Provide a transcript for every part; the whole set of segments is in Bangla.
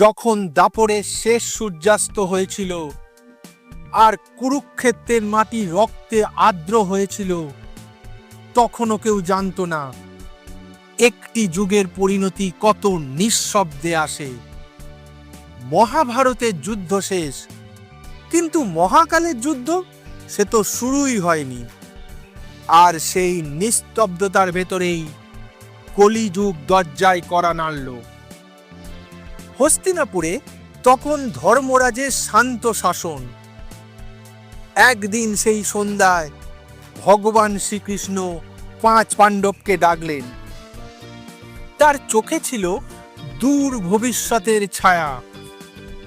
যখন দাপরে শেষ সূর্যাস্ত হয়েছিল আর কুরুক্ষেত্রের মাটি রক্তে আর্দ্র হয়েছিল, তখনও কেউ জানতো না একটি যুগের পরিণতি কত নিঃশব্দে আসে। মহাভারতের যুদ্ধ শেষ, কিন্তু মহাকালের যুদ্ধ সে তো শুরুই হয়নি। আর সেই নিস্তব্ধতার ভেতরেই কলিযুগ দরজায় করা নাড়ল। হস্তিনাপুরে, তখন ধর্মরাজের শান্ত শাসন। একদিন সেই সন্ধ্যায় ভগবান শ্রীকৃষ্ণ পাঁচ পাণ্ডবকে ডাকলেন। তার চোখে ছিল দূর ভবিষ্যতের ছায়া।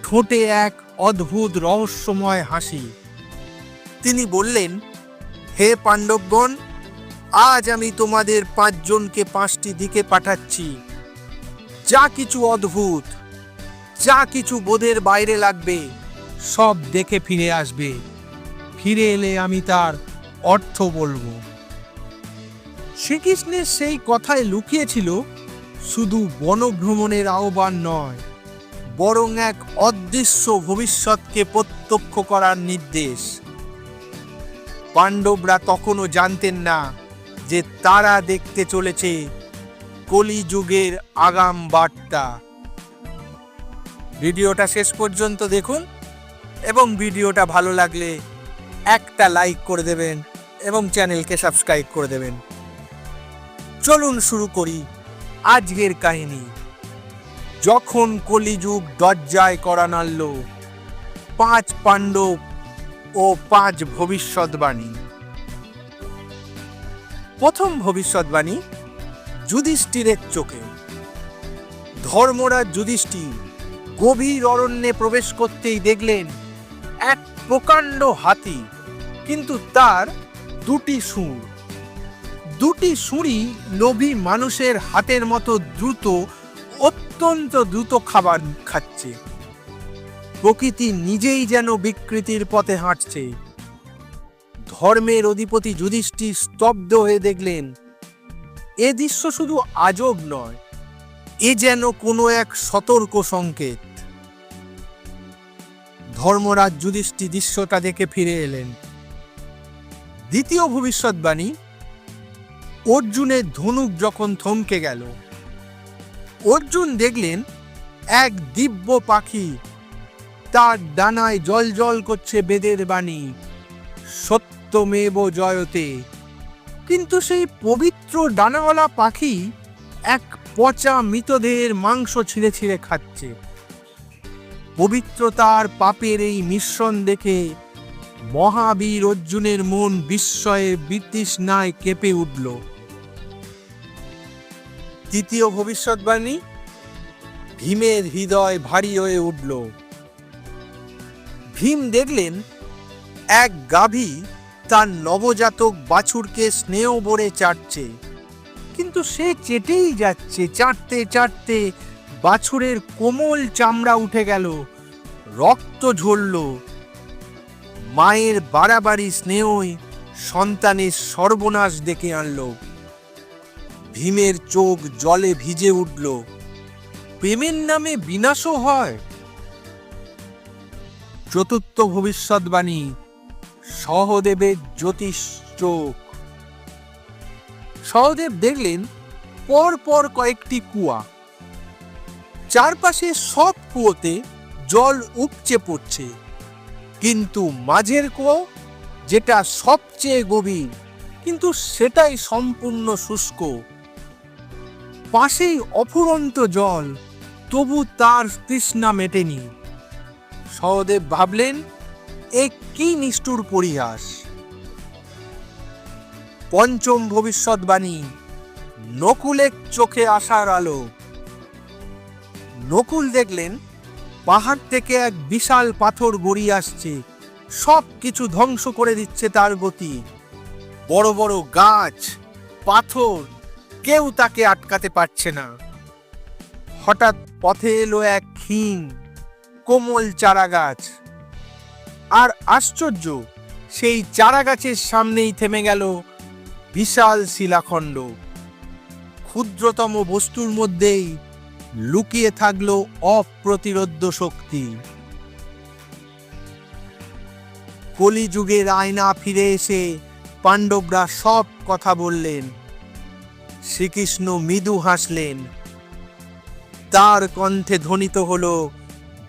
ঠোঁটে এক অদ্ভুত রহস্যময় হাসি। তিনি বললেন, হে পাণ্ডবগণ, আজ আমি তোমাদের পাঁচজনকে পাঁচটি দিকে পাঠাচ্ছি। যা কিছু অদ্ভুত যা কিছু বোধের বাইরে লাগবে, সব দেখে ফিরে আসবে। ফিরে এলে আমি তার অর্থ বলব। শ্রীকৃষ্ণের সেই কথায় লুকিয়েছিল শুধু বনভ্রমণের আহ্বান নয়, বরং এক অদৃশ্য ভবিষ্যৎকে প্রত্যক্ষ করার নির্দেশ। পাণ্ডবরা তখনও জানতেন না যে তারা দেখতে চলেছে কলিযুগের আগাম বার্তা। ভিডিওটা শেষ পর্যন্ত দেখুন এবং ভিডিওটা ভালো লাগলে একটা লাইক করে দেবেন এবং চ্যানেলকে সাবস্ক্রাইব করে দেবেন। চলুন শুরু করি আজকের কাহিনী। যখন কলিযুগ দরজায় করা নাড়ল, পাঁচ পাণ্ডব ও পাঁচ ভবিষ্যৎবাণী। প্রথম ভবিষ্যৎবাণী যুধিষ্ঠিরের চোখে। ধর্মরাজ যুধিষ্ঠির গভীর অরণ্যে প্রবেশ করতেই দেখলেন এক প্রকাণ্ড হাতি, কিন্তু তার দুটি সুর দুটি সুরই লোভী মানুষের হাতের মতো দ্রুত, অত্যন্ত দ্রুত খাবার খাচ্ছে। প্রকৃতি নিজেই যেন বিকৃতির পথে হাঁটছে। ধর্মের অধিপতি যুধিষ্ঠির স্তব্ধ হয়ে দেখলেন, এ দৃশ্য শুধু আজব নয়, এ যেন কোনো এক সতর্ক সংকেত। ধর্মরাজ যুধিষ্ঠি দৃশ্যটা দেখে ফিরে এলেন। দ্বিতীয় ভবিষ্যৎবাণী, অর্জুনের ধনুক যখন থমকে গেল, অর্জুন দেখলেন এক দিব্য পাখি, তার ডানায় জল জল করছে বেদের বাণী, সত্যমেব জয়তে। কিন্তু সেই পবিত্র ডানাওয়ালা পাখি এক পচা মৃতদেহের মাংস ছিঁড়ে ছিঁড়ে খাচ্ছে। পবিত্রতার পাপের এই মিশ্রণ দেখে মহাবীর অর্জুনের মন বিস্ময়ে বিতৃষ্ণায় কেঁপে উঠল। তৃতীয় ভবিষ্যৎবাণী, ভীমের হৃদয় ভারী হয়ে উঠল। ভীম দেখলেন, এক গাভী তার নবজাতক বাছুরকে স্নেহ ভরে চাটছে। কিন্তু সে চেটেই যাচ্ছে, চাটতে চাটতে বাছুরের কোমল চামড়া উঠে গেল, রক্ত ঝরল। মায়ের বাড়াবাড়ি স্নেহই সন্তানের সর্বনাশ ডেকে আনল। ভীমের চোখ জলে ভিজে উঠল। প্রেমের নামে বিনাশও হয়। চতুর্থ ভবিষ্যৎবাণী, সহদেবের জ্যোতিষ চোখ। সহদেব দেখলেন পর পর কয়েকটি কুয়া চারপাশে সব কুয়োতে জল উপচে পড়ছে। কিন্তু মাঝের কুয়ো, যেটা সবচেয়ে গভীর, কিন্তু সেটাই সম্পূর্ণ শুষ্ক। পাশেই অফুরন্ত জল, তবু তার তৃষ্ণা মেটেনি। সহদেব ভাবলেন, এ কি নিষ্ঠুর পরিহাস। পঞ্চম ভবিষ্যৎবাণী, নকুলের চোখে আসার আলো। নকুল দেখলেন, পাহাড় থেকে এক বিশাল পাথর গড়িয়ে আসছে। সব কিছু ধ্বংস করে দিচ্ছে তার গতি। বড় বড় গাছ, পাথর, কেউ তাকে আটকাতে পারছে না। হঠাৎ পথে এলো এক ক্ষীণ, কোমল চারা গাছ আর আশ্চর্য, সেই চারা গাছের সামনেই থেমে গেল বিশাল শিলাখণ্ড। ক্ষুদ্রতম বস্তুর মধ্যেই লুকিয়ে থাকল অপ্রতিরোধ্য শক্তি। কলিযুগের আয়না ফিরে এসে পাণ্ডবরা সব কথা বললেন। শ্রীকৃষ্ণ মৃদু হাসলেন। তার কণ্ঠে ধ্বনিত হল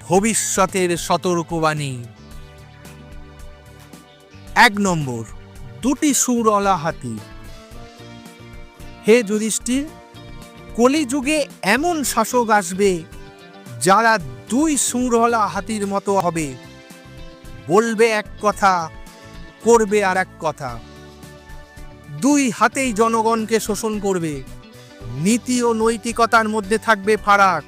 ভবিষ্যতের সতর্কবাণী। এক নম্বর, দুটি সুরলা হাতি। হে যুধিষ্ঠির কলিযুগে এমন শাসক আসবে যারা দুই সুরলা হাতির মতো হবে। বলবে এক কথা, করবে আর এক কথা। দুই হাতেই জনগণকে শোষণ করবে। নীতি ও নৈতিকতার মধ্যে থাকবে ফারাক।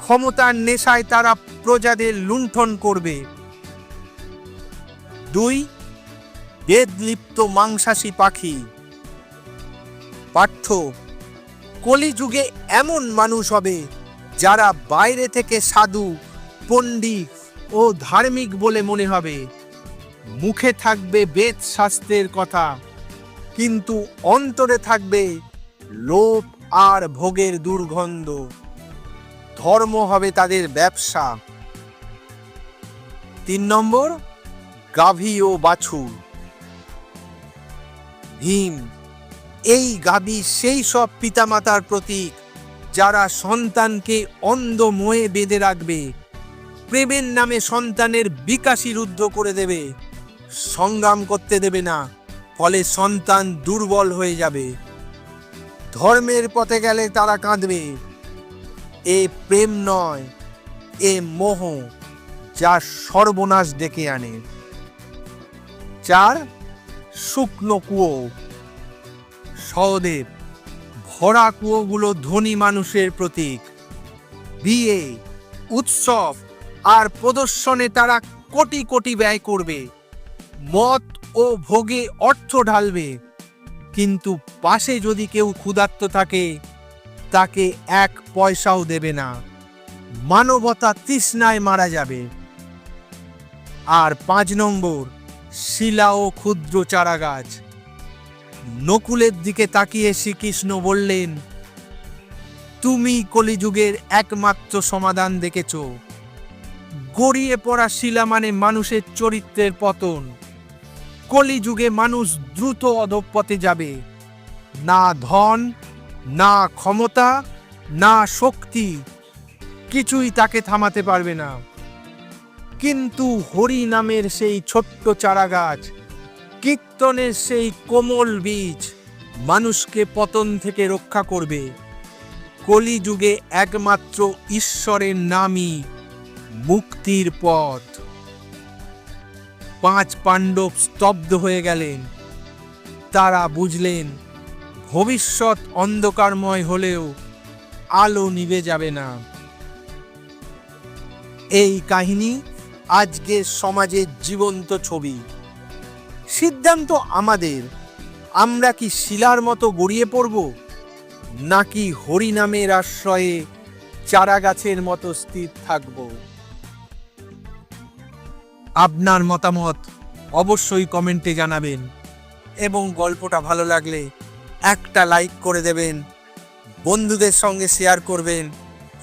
ক্ষমতার নেশায় তারা প্রজাদের লুণ্ঠন করবে। দুই, বেদলিপ্ত মাংসাশী পাখি। পাঠ্য কলিযুগে এমন মানুষ হবে যারা বাইরে থেকে সাধু, পণ্ডিত ও ধার্মিক বলে মনে হবে। মুখে থাকবে বেদ শাস্ত্রের কথা, কিন্তু অন্তরে থাকবে লোভ আর ভোগের দুর্গন্ধ। ধর্ম হবে তাদের ব্যবসা। তিন নম্বর, গাভী ও বাছুর। ভীম। এই গাভী সেই সব পিতামাতার প্রতীক, যারা সন্তানকে অন্ধ মোয়ে বেঁধে রাখবে। প্রেমের নামে সন্তানের বিকাশই রুদ্ধ করে দেবে। সংগ্রাম করতে দেবে না, ফলে সন্তান দুর্বল হয়ে যাবে। ধর্মের পথে গেলে তারা কাঁদবে। এ প্রেম নয়, এ মোহ, যা সর্বনাশ ডেকে আনে। চার, শুকনো কুয়ো। সহদেব ভরা কুয়োগুলো ধনী মানুষের প্রতীক। বিয়ে, উৎসব আর প্রদর্শনে তারা কোটি কোটি ব্যয় করবে। মত ও ভোগে অর্থ ঢালবে। কিন্তু পাশে যদি কেউ ক্ষুধার্ত থাকে, তাকে এক পয়সাও দেবে না। মানবতা তৃষ্ণায় মারা যাবে। আর পাঁচ নম্বর, শিলা ও ক্ষুদ্র চারা গাছ নকুলের দিকে তাকিয়ে শ্রীকৃষ্ণ বললেন, তুমি কলিযুগের একমাত্র সমাধান দেখেছ। গড়িয়ে পড়া শিলা মানে মানুষের চরিত্রের পতন। কলিযুগে মানুষ দ্রুত অধঃপথে যাবে। না ধন, না ক্ষমতা, না শক্তি, কিছুই তাকে থামাতে পারবে না। কিন্তু হরি নামের সেই ছোট্ট চারা গাছ কীর্তনের সেই কোমল বীজ মানুষকে পতন থেকে রক্ষা করবে। কলিযুগে একমাত্র ঈশ্বরের নামই মুক্তির পথ। পাঁচ পাণ্ডব স্তব্ধ হয়ে গেলেন। তারা বুঝলেন, ভবিষ্যৎ অন্ধকারময় হলেও আলো নিভে যাবে না। এই কাহিনী আজকের সমাজের জীবন্ত ছবি। সিদ্ধান্ত আমাদের। আমরা কি শিলার মতো গড়িয়ে পড়ব? নাকি হরিনামের আশ্রয়ে চারা গাছের মতো স্থির থাকব? আপনার মতামত অবশ্যই কমেন্টে জানাবেন এবং গল্পটা ভালো লাগলে একটা লাইক করে দেবেন, বন্ধুদের সঙ্গে শেয়ার করবেন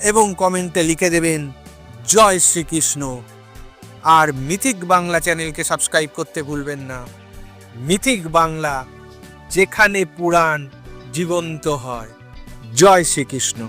এবং কমেন্টে লিখে দেবেন, জয় শ্রীকৃষ্ণ। আর মিথিক বাংলা চ্যানেলকে সাবস্ক্রাইব করতে ভুলবেন না। মিথিক বাংলা, যেখানে পুরাণ জীবন্ত হয়। জয় শ্রীকৃষ্ণ।